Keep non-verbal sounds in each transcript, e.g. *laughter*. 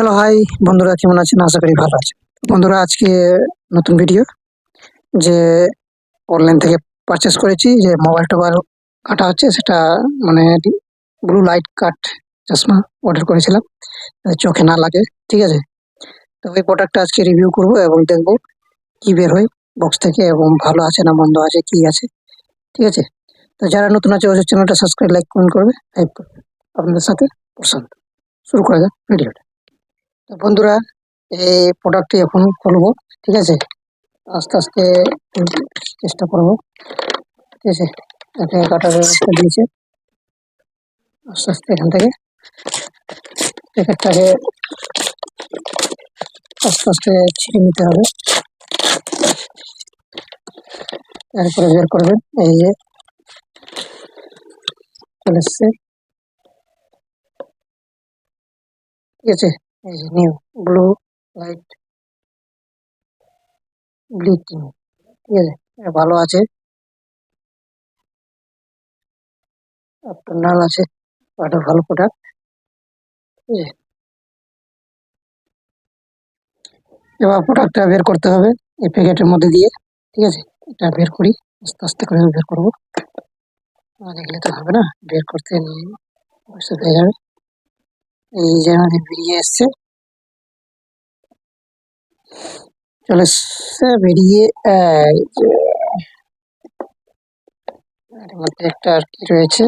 Hello, high. বন্ধুরা, কেমন আছেন? আশা করি ভালো আছেন। বন্ধুরা, আজকে নতুন ভিডিও যে অনলাইন থেকে পারচেস করেছি, যে মোবাইল টোবাইল কাটা হচ্ছে, সেটা মানে ব্লু লাইট কাট চশমা অর্ডার করেছিলাম। চোখে না লাগে, ঠিক আছে? তো ওই প্রোডাক্টটা আজকে রিভিউ করব এবং দেখব কি বের হয় বক্স থেকে এবং ভালো আছে না মন্দ আছে, কি আছে, ঠিক আছে? তো যারা নতুন আছে, অবশ্যই চ্যানেলটা সাবস্ক্রাইব লাইক কমেন্ট করবে হেল্প করবে। আপনাদের সাথে প্রশান্ত। শুরু করা যাক ভিডিওটা তো বন্ধুরা, এই প্রোডাক্টটি এখন খুলবো, ঠিক আছে? আস্তে আস্তে চেষ্টা করব, ঠিক আছে? এখানে কাটার ব্যবস্থা দিয়েছে। আস্তে আস্তে এখান থেকে প্যাকেটটাকে আস্তে আস্তে ছিঁড়ে নিতে হবে। তারপরে বের করবেন, এই যে চলে এসছে। ঠিক আছে? যে নিউ ব্লু লাইট ব্লিচিং ঠিক আছে ভালো আছে। আপনার নাল আছে। একটা ভালো প্রোডাক্ট ঠিক আছে এবার প্রোডাক্টটা বের করতে হবে এই প্যাকেটের মধ্যে দিয়ে। ঠিক আছে? এটা বের করি। আস্তে আস্তে করে বের করব। না দেখলে তো হবে না। বের করতে নিয়ে বসে হয়ে যাবে। এই যে আমাদের বেরিয়ে এসছে। চলে এসছে বেরিয়ে মধ্যে একটা আর কি রয়েছে।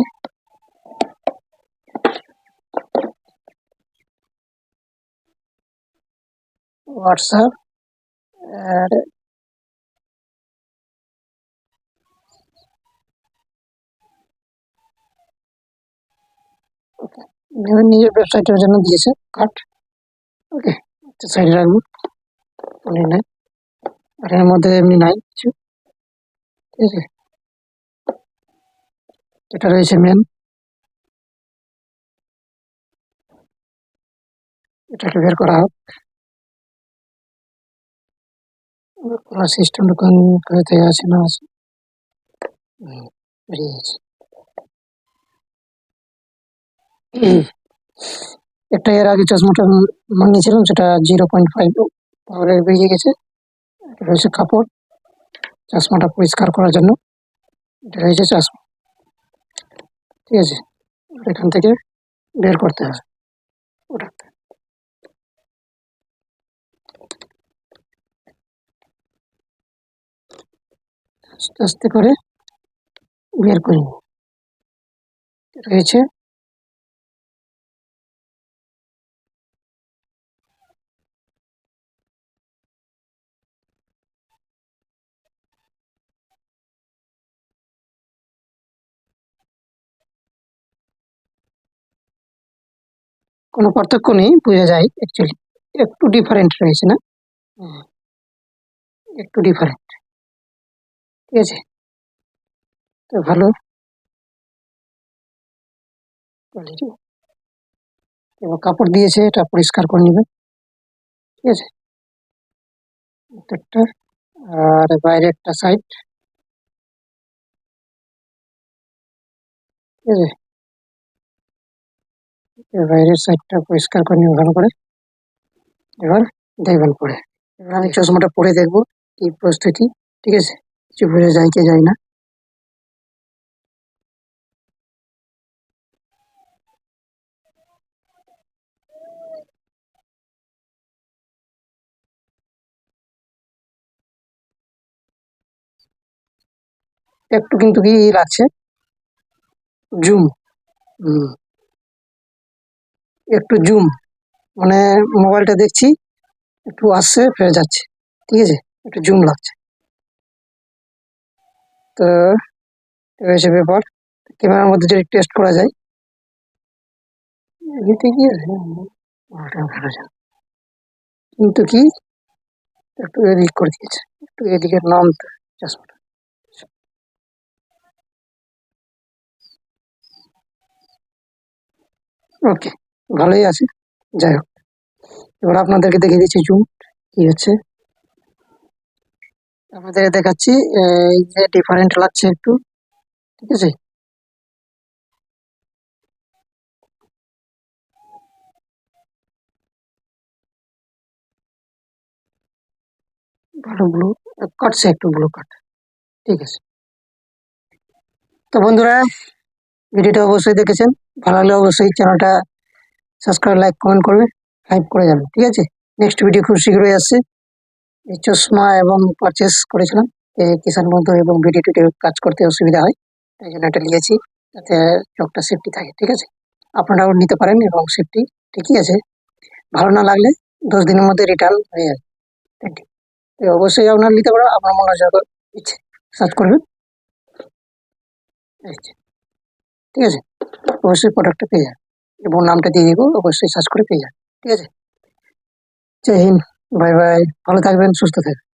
হোয়াটসঅ্যাপ আর বিভিন্ন নিজের ওয়েবসাইটের জন্য দিয়েছে কার্ড ওকে সাইডে রাখব। মনে নাই। আর এর মধ্যে এমনি নাই কিছু। ঠিক আছে। এটা রয়েছে মেন এটাকে বের করা হোক। সিস্টেম দোকান কোথায় আছে না আছে। হুম, বেরিয়ে গেছে। *clears throat* একটা এর আগে চশমাটা মানিয়েছিলাম, সেটা জিরো পয়েন্ট ফাইভ পাওয়ারের বেরিয়ে গেছে। এটা রয়েছে কাপড়, চশমাটা পরিষ্কার করার জন্য। এটা রয়েছে চশমা। ঠিক আছে? এখান থেকে বের করতে হবে। ওটাকে আস্তে আস্তে করে বের করি রয়েছে কোনো পার্থক্য নেই, বোঝা যায় অ্যাকচুয়ালি একটু ডিফারেন্ট রয়েছে না? একটু ডিফারেন্ট ঠিক আছে? তো ভালো। কোয়ালিটি এবার কাপড় দিয়েছে, এটা পরিষ্কার করে নেবে। ঠিক আছে? আর বাইরে একটা সাইড ঠিক আছে? বাইরের সাইডটা পরিষ্কার করে নেবে ভালো করে এবার দেখবেন পরে। এবার আমি চশমাটা পরে দেখব কি প্রস্তুতি ঠিক আছে? কিছু বোঝা যায় কে যায় না। একটু কিন্তু কি লাগছে? জুম হুম। একটু জুম মানে মোবাইলটা দেখছি, একটু আসছে, ফেরে যাচ্ছে, ঠিক আছে? একটু জুম লাগছে। তো হচ্ছে ব্যাপার, ক্যামেরার মধ্যে যদি টেস্ট করা যায় যায়। কিন্তু কি, একটু এদিক করে দিয়েছে, একটু এদিকে নামতে চশমাটা ওকে ভালোই আছে। যাই হোক, এবার আপনাদেরকে দেখে দিচ্ছি জুম কি হচ্ছে। আপনাদের দেখাচ্ছি, এই যে ডিফারেন্ট লাগছে একটু, ঠিক আছে? ভালো ব্লু কাটছে একটু ব্লু কাট ঠিক আছে। তো বন্ধুরা, ভিডিওটা অবশ্যই দেখেছেন, ভালো লাগলে অবশ্যই চ্যানেলটা সাবস্ক্রাইব লাইক কমেন্ট করবে লাইক করে যাবেন ঠিক আছে? নেক্সট ভিডিও খুব শীঘ্রই আসছে। চশমা এবং পারচেস করেছিলাম। কিষান বন্ধু এবং ভিডিও টিডিও কাজ করতে অসুবিধা হয়, তাই জন্য এটা নিয়েছি, যাতে চোখটা সেফটি থাকে, ঠিক আছে? আপনারাও নিতে পারেন এবং সেফটি ঠিকই আছে। ভালো না লাগলে দশ দিনের মধ্যে রিটার্ন হয়ে যাবে। থ্যাংক ইউ অবশ্যই আপনারা নিতে পারো আপনার মনে যত ইচ্ছে সার্চ করবেন। ঠিক আছে? অবশ্যই প্রোডাক্টটা পেয়ে যাবেন। এবং নামটা দিয়ে দিব, অবশ্যই সার্চ করে পেয়ে যাবে ঠিক আছে? জয় হিন্দ, বাই বাই, ভালো থাকবেন, সুস্থ থাকবেন।